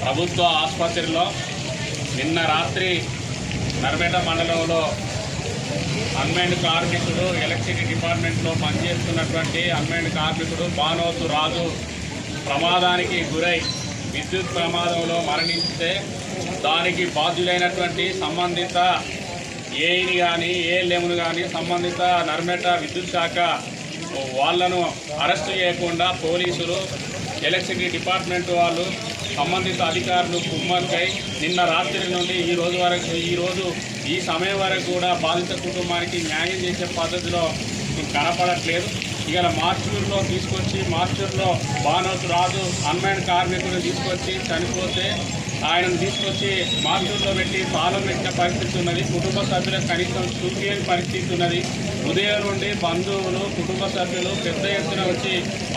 ప్రభుత్వ ఆసుపత్రిలో నిన్న రాత్రి నర్మేట మండలంలో అన్మైండ్ కార్మికుడు ఎలక్ట్రిసిటీ డిపార్ట్మెంట్లో పనిచేస్తున్నటువంటి అన్మైండ్ కార్మికుడు బానోతు రాజు ప్రమాదానికి గురై విద్యుత్ ప్రమాదంలో మరణిస్తే దానికి బాధ్యులైనటువంటి సంబంధిత ఏఈని కానీ ఏఎల్ఎంను కానీ సంబంధిత నర్మేట విద్యుత్ శాఖ వాళ్ళను అరెస్ట్ చేయకుండా పోలీసులు ఎలక్ట్రిసిటీ డిపార్ట్మెంట్ వాళ్ళు సంబంధిత అధికారులు కుమ్మక్కై నిన్న రాత్రి నుండి ఈ రోజు వరకు ఈ రోజు ఈ సమయం వరకు కూడా బాధిత కుటుంబానికి న్యాయం చేసే పద్ధతిలో కనపడట్లేదు. ఇవాళ మార్చూరులో తీసుకొచ్చి మార్చూరులో బానోతు రాజు అన్మైన్ కార్మికులు తీసుకొచ్చి చనిపోతే ఆయనను తీసుకొచ్చి మార్చూరులో పెట్టి తాళం పెట్టిన పరిస్థితి ఉన్నది. కుటుంబ సభ్యులకు కనీసం చూపించని పరిస్థితి ఉన్నది. ఉదయం నుండి బంధువులు కుటుంబ సభ్యులు పెద్ద ఎత్తున వచ్చి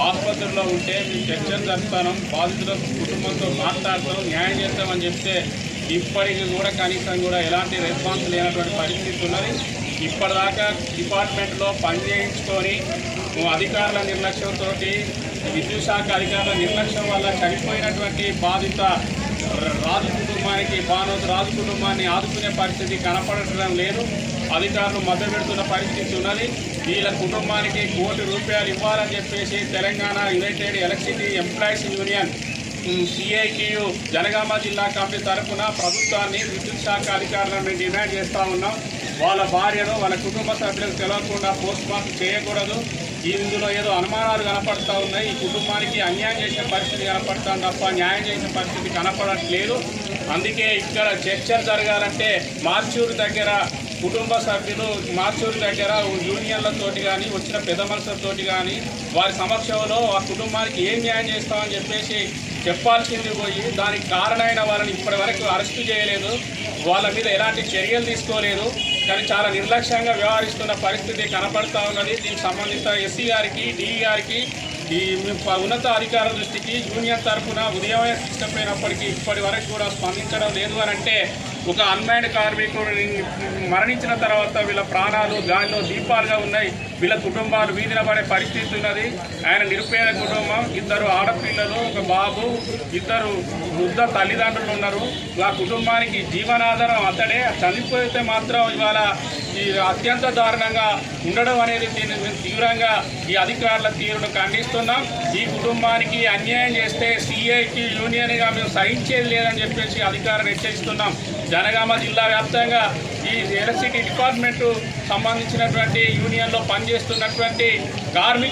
ఆసుపత్రిలో ఉంటే మేము చర్చలు జరుపుతాను బాధితుల కుటుంబంతో మాట్లాడతాం న్యాయం చేస్తామని చెప్తే ఇప్పటికి కూడా కనీసం కూడా ఎలాంటి రెస్పాన్స్ లేనటువంటి పరిస్థితి ఉన్నది. ఇప్పటిదాకా డిపార్ట్మెంట్లో పనిచేయించుకొని అధికారుల నిర్లక్ష్యంతో విద్యుత్ శాఖ అధికారుల నిర్లక్ష్యం వల్ల చనిపోయినటువంటి బాధిత రాజు కుటుంబానికి బానోత్ రాజు కుటుంబాన్ని ఆదుకునే పరిస్థితి కనపడటం లేదు. అధికారులు మద్దతు పెడుతున్న పరిస్థితి ఉన్నది. వీళ్ళ కుటుంబానికి కోటి రూపాయలు ఇవ్వాలని చెప్పేసి Telangana united electricity employees union CITU Janagama జిల్లా కమిటీ తరఫున ప్రభుత్వాన్ని విద్యుత్ శాఖ అధికారులను డిమాండ్ చేస్తూ ఉన్నాం. వాళ్ళ భార్యను వాళ్ళ కుటుంబ సభ్యులకు తెలియకుండా పోస్ట్ మార్టం చేయకూడదు. ఇందులో ఏదో అనుమానాలు కనపడతా ఉన్నాయి. ఈ కుటుంబానికి అన్యాయం చేసిన పరిస్థితి కనపడతాం తప్ప న్యాయం చేసిన పరిస్థితి కనపడట్లేదు. అందుకే ఇక్కడ చర్చలు జరగాలంటే మార్చూరు దగ్గర కుటుంబ సభ్యులు మార్చూరు దగ్గర యూనియన్లతోటి కానీ వచ్చిన పెద్ద మనుషులతోటి కానీ వారి సమక్షంలో ఆ కుటుంబానికి ఏం న్యాయం చేస్తామని చెప్పేసి చెప్పాల్సింది పోయి దానికి కారణమైన వారిని ఇప్పటి వరకు అరెస్టు చేయలేదు. వాళ్ళ మీద ఎలాంటి చర్యలు తీసుకోలేదు. కానీ చాలా నిర్లక్ష్యంగా వ్యవహరిస్తున్న పరిస్థితి కనపడతా ఉన్నది. దీనికి సంబంధిత ఎస్సీ గారికి డిఈ గారికి ఈ ఉన్నత అధికారుల దృష్టికి యూనియన్ తరఫున ఉదయమే తీసుకుపోయినప్పటికీ ఇప్పటి వరకు కూడా స్పందించడం లేదు అని అంటే ఒక అన్మైండ్ కార్మికుడు మరణించిన తర్వాత వీళ్ళ ప్రాణాలు గాలిలో దీపాలుగా ఉన్నాయి. వీళ్ళ కుటుంబాలు వీధిన పడే పరిస్థితి ఉన్నది. ఆయన నిరుపేద కుటుంబం. ఇద్దరు ఆడపిల్లలు ఒక బాబు ఇద్దరు వృద్ధ తల్లిదండ్రులు ఉన్నారు. ఆ కుటుంబానికి జీవనాధారం అతడే. చనిపోతే మాత్రం ఇవాళ ఈ అత్యంత దారుణంగా ఉండడం అనేది దీన్ని మేము తీవ్రంగా ఈ అధికారుల తీరును ఖండిస్తున్నాం. ఈ కుటుంబానికి అన్యాయం చేస్తే సిఐటి యూనియన్గా మేము సహించేది లేదని చెప్పేసి అధికారులు హెచ్చరిస్తున్నాం. జనగామ జిల్లా వ్యాప్తంగా ఈ ఎలక్ట్రిసిటీ డిపార్ట్మెంట్ సంబంధించినటువంటి యూనియన్లో పనిచేస్తున్నటువంటి కార్మిక